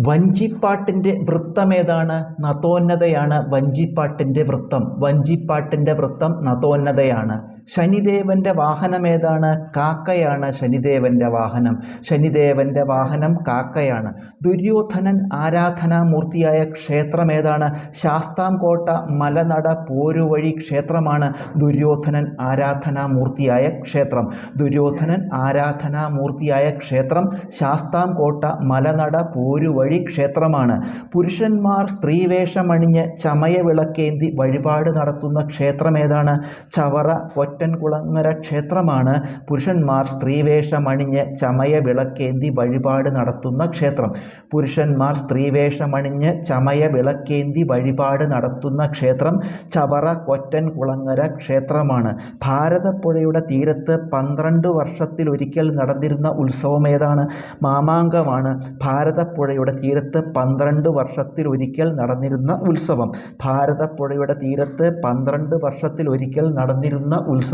വഞ്ചിപ്പാട്ടിന്റെ വൃത്തമേതാണ് നതോന്നതയാണ് വഞ്ചിപ്പാട്ടിന്റെ വൃത്തം. വഞ്ചിപ്പാട്ടിന്റെ വൃത്തം നതോന്നതയാണ് ശനിദേവന്റെ വാഹനമേതാണ് കാക്കയാണ് ശനിദേവന്റെ വാഹനം. ശനിദേവന്റെ വാഹനം കാക്കയാണ്. ദുര്യോധനൻ ആരാധനാമൂർത്തിയായ ക്ഷേത്രം ഏതാണ്? ശാസ്താംകോട്ട മലനട പോരുവഴി ക്ഷേത്രമാണ് ദുര്യോധനൻ ആരാധനാമൂർത്തിയായ ക്ഷേത്രം. ദുര്യോധനൻ ആരാധനാമൂർത്തിയായ ക്ഷേത്രം ശാസ്താംകോട്ട മലനട പോരുവഴി ക്ഷേത്രമാണ്. പുരുഷന്മാർ സ്ത്രീവേഷമണിഞ്ഞ് ചമയവിളക്കേന്തി വഴിപാട് നടത്തുന്ന ക്ഷേത്രം ഏതാണ്? ചവറ കൊറ്റൻകുളങ്ങര ക്ഷേത്രമാണ്. പുരുഷന്മാർ സ്ത്രീവേഷമണിഞ്ഞ് ചമയ വിളക്കേന്തി വഴിപാട് നടത്തുന്ന ക്ഷേത്രം. പുരുഷന്മാർ സ്ത്രീവേഷമണിഞ്ഞ് ചമയ വിളക്കേന്തി വഴിപാട് നടത്തുന്ന ക്ഷേത്രം ചവറ കൊറ്റൻകുളങ്ങര ക്ഷേത്രമാണ്. ഭാരതപ്പുഴയുടെ തീരത്ത് പന്ത്രണ്ട് വർഷത്തിലൊരിക്കൽ നടന്നിരുന്ന ഉത്സവം ഏതാണ്? മാമാങ്കമാണ്. ഭാരതപ്പുഴയുടെ തീരത്ത് പന്ത്രണ്ട് വർഷത്തിലൊരിക്കൽ നടന്നിരുന്ന ഉത്സവം. ഭാരതപ്പുഴയുടെ തീരത്ത് പന്ത്രണ്ട് വർഷത്തിലൊരിക്കൽ നടന്നിരുന്ന ഉത്സവം.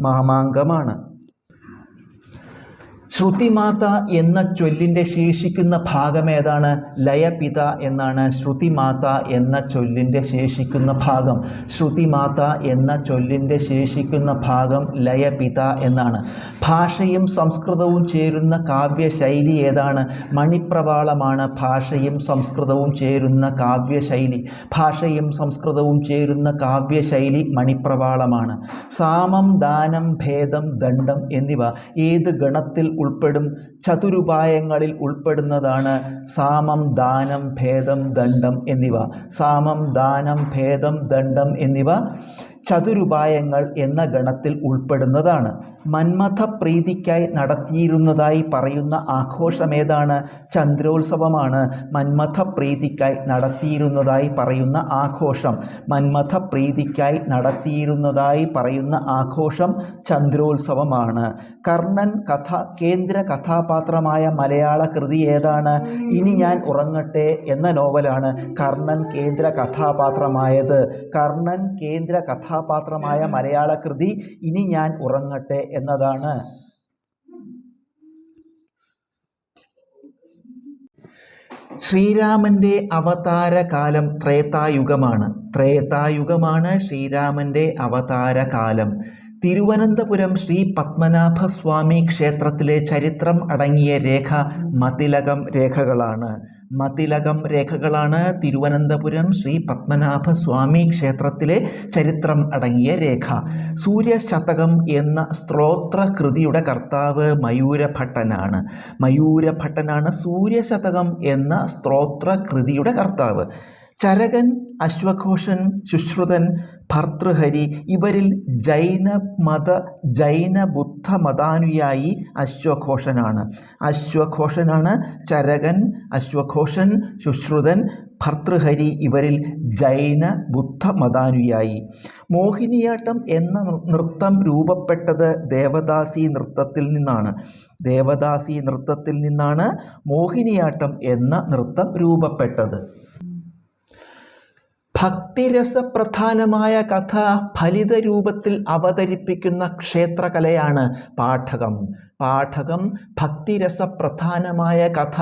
മാമാങ്കമാണ് ശ്രുതിമാത എന്ന ചൊല്ലിന്റെ ശേഷിക്കുന്ന ഭാഗം ഏതാണ് ലയപിത എന്നാണ് ശ്രുതിമാത എന്ന ചൊല്ലിന്റെ ശേഷിക്കുന്ന ഭാഗം. ശ്രുതിമാത എന്ന ചൊല്ലിന്റെ ശേഷിക്കുന്ന ഭാഗം ലയപിത എന്നാണ്. ഭാഷയും സംസ്കൃതവും ചേരുന്ന കാവ്യശൈലി ഏതാണ്? മണിപ്രവാളമാണ് ഭാഷയും സംസ്കൃതവും ചേരുന്ന കാവ്യശൈലി. ഭാഷയും സംസ്കൃതവും ചേരുന്ന കാവ്യശൈലി മണിപ്രവാളമാണ്. സാമം ദാനം ഭേദം ദണ്ഡം എന്നിവ ഏത് ഗണത്തിൽ ഉൾപ്പെടും. ചതുരുപായങ്ങളിൽ ഉൾപ്പെടുന്നതാണ് സാമം ദാനം ഭേദം ദണ്ഡം എന്നിവ. സാമം ദാനം ഭേദം ദണ്ഡം എന്നിവ ചതുരുപായങ്ങൾ എന്ന ഗണത്തിൽ ഉൾപ്പെടുന്നതാണ്. മന്മഥ പ്രീതിക്കായി നടത്തിയിരുന്നതായി പറയുന്ന ആഘോഷമേതാണ് ചന്ദ്രോത്സവമാണ്. മന്മഥ പ്രീതിക്കായി നടത്തിയിരുന്നതായി പറയുന്ന ആഘോഷം. മന്മഥ പ്രീതിക്കായി നടത്തിയിരുന്നതായി പറയുന്ന ആഘോഷം ചന്ദ്രോത്സവമാണ്. കർണൻ കഥ കേന്ദ്ര കഥാപാത്രമായ മലയാള കൃതി ഏതാണ്? ഇനി ഞാൻ ഉറങ്ങട്ടെ എന്ന നോവലാണ് കർണൻ കേന്ദ്ര കഥാപാത്രമായത്. കർണൻ കേന്ദ്ര കഥാപാത്രമായ മലയാള കൃതി ഇനി ഞാൻ ഉറങ്ങട്ടെ എന്നതാണ്. ശ്രീരാമന്റെ അവതാരകാലം ത്രേതായുഗമാണ്. ത്രേതായുഗമാണ് ശ്രീരാമന്റെ അവതാരകാലം. തിരുവനന്തപുരം ശ്രീ പത്മനാഭസ്വാമി ക്ഷേത്രത്തിലെ ചരിത്രം അടങ്ങിയ രേഖ മതിലകം രേഖകളാണ്. മതിലകം രേഖകളാണ് തിരുവനന്തപുരം ശ്രീ പത്മനാഭസ്വാമി ക്ഷേത്രത്തിലെ ചരിത്രം അടങ്ങിയ രേഖ. സൂര്യശതകം എന്ന സ്ത്രോത്ര കൃതിയുടെ കർത്താവ് മയൂരഭട്ടനാണ്. മയൂരഭട്ടനാണ് സൂര്യശതകം എന്ന സ്ത്രോത്ര കൃതിയുടെ കർത്താവ്. ചരകൻ അശ്വഘോഷൻ ശുശ്രുതൻ ഭർതൃഹരി. ഇവരിൽ ജൈന മത ജൈന ബുദ്ധ മതാനുയായി അശ്വഘോഷനാണ്. അശ്വഘോഷനാണ് ചരകൻ അശ്വഘോഷൻ ശുശ്രുതൻ ഭർതൃഹരി ഇവരിൽ ജൈന ബുദ്ധ മതാനുയായി. മോഹിനിയാട്ടം എന്ന നൃത്തം രൂപപ്പെട്ടത് ദേവദാസി നൃത്തത്തിൽ നിന്നാണ്. ദേവദാസി നൃത്തത്തിൽ നിന്നാണ് മോഹിനിയാട്ടം എന്ന നൃത്തം രൂപപ്പെട്ടത്. ഭക്തിരസപ്രധാനമായ കഥ ഫലിത രൂപത്തിൽ അവതരിപ്പിക്കുന്ന ക്ഷേത്രകലയാണ് പാഠകം. പാഠകം ഭക്തിരസപ്രധാനമായ കഥ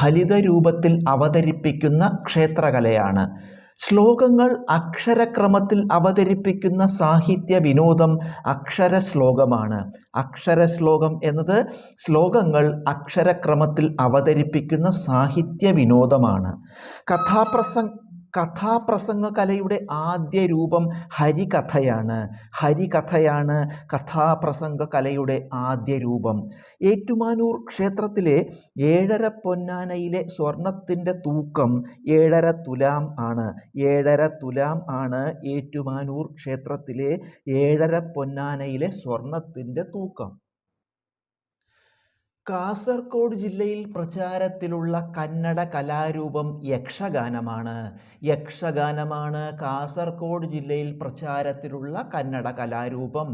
ഫലിത രൂപത്തിൽ അവതരിപ്പിക്കുന്ന ക്ഷേത്രകലയാണ്. ശ്ലോകങ്ങൾ അക്ഷരക്രമത്തിൽ അവതരിപ്പിക്കുന്ന സാഹിത്യ വിനോദം അക്ഷര ശ്ലോകമാണ് അക്ഷര ശ്ലോകം എന്നത് ശ്ലോകങ്ങൾ അക്ഷരക്രമത്തിൽ അവതരിപ്പിക്കുന്ന സാഹിത്യ വിനോദമാണ്. കഥാപ്രസംഗ കഥാപ്രസംഗ കലയുടെ ആദ്യ രൂപം ഹരികഥയാണ്. ഹരികഥയാണ് കഥാപ്രസംഗ കലയുടെ ആദ്യ രൂപം. ഏറ്റുമാനൂർ ക്ഷേത്രത്തിലെ ഏഴര പൊന്നാനയിലെ സ്വർണത്തിന്റെ തൂക്കം ഏഴര തുലാം ആണ്. ഏഴര തുലാം ആണ് ഏറ്റുമാനൂർ ക്ഷേത്രത്തിലെ ഏഴര പൊന്നാനയിലെ സ്വർണത്തിന്റെ തൂക്കം. കാസർഗോഡ് ജില്ലയിൽ പ്രചാരത്തിലുള്ള കന്നഡ കലാരൂപം യക്ഷഗാനമാണ്. യക്ഷഗാനമാണ് കാസർഗോഡ് ജില്ലയിൽ പ്രചാരത്തിലുള്ള കന്നഡ കലാരൂപം.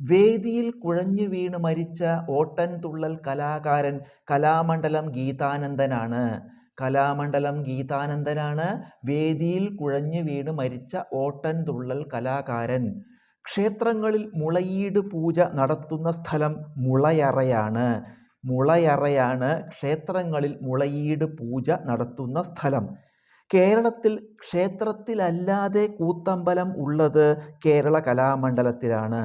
വേദിയിൽ കുഴഞ്ഞു വീണ് മരിച്ച ഓട്ടൻ തുള്ളൽ കലാകാരൻ കലാമണ്ഡലം ഗീതാനന്ദനാണ്. കലാമണ്ഡലം ഗീതാനന്ദനാണ് വേദിയിൽ കുഴഞ്ഞു വീണ് മരിച്ച ഓട്ടൻ തുള്ളൽ കലാകാരൻ. ക്ഷേത്രങ്ങളിൽ മുളയീട് പൂജ നടത്തുന്ന സ്ഥലം മുളയറയാണ്. മുളയറയാണ് ക്ഷേത്രങ്ങളിൽ മുളയീട് പൂജ നടത്തുന്ന സ്ഥലം. കേരളത്തിൽ ക്ഷേത്രത്തിലല്ലാതെ കൂത്തമ്പലം ഉള്ളത് കേരള കലാമണ്ഡലത്തിലാണ്.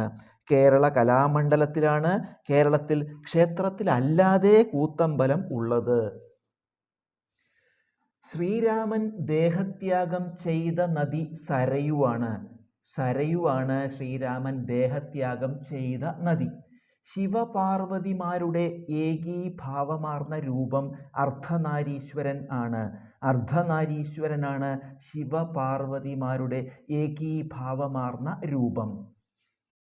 കേരള കലാമണ്ഡലത്തിലാണ് കേരളത്തിൽ ക്ഷേത്രത്തിലല്ലാതെ കൂത്തമ്പലം ഉള്ളത്. ശ്രീരാമൻ ദേഹത്യാഗം ചെയ്ത നദി സരയുവാണ്. സരയുവാണ് ശ്രീരാമൻ ദേഹത്യാഗം ചെയ്ത നദി. ശിവപാർവതിമാരുടെ ഏകീഭാവമാർന്ന രൂപം അർദ്ധനാരീശ്വരൻ ആണ്. അർദ്ധനാരീശ്വരനാണ് ശിവപാർവതിമാരുടെ ഏകീഭാവമാർന്ന രൂപം.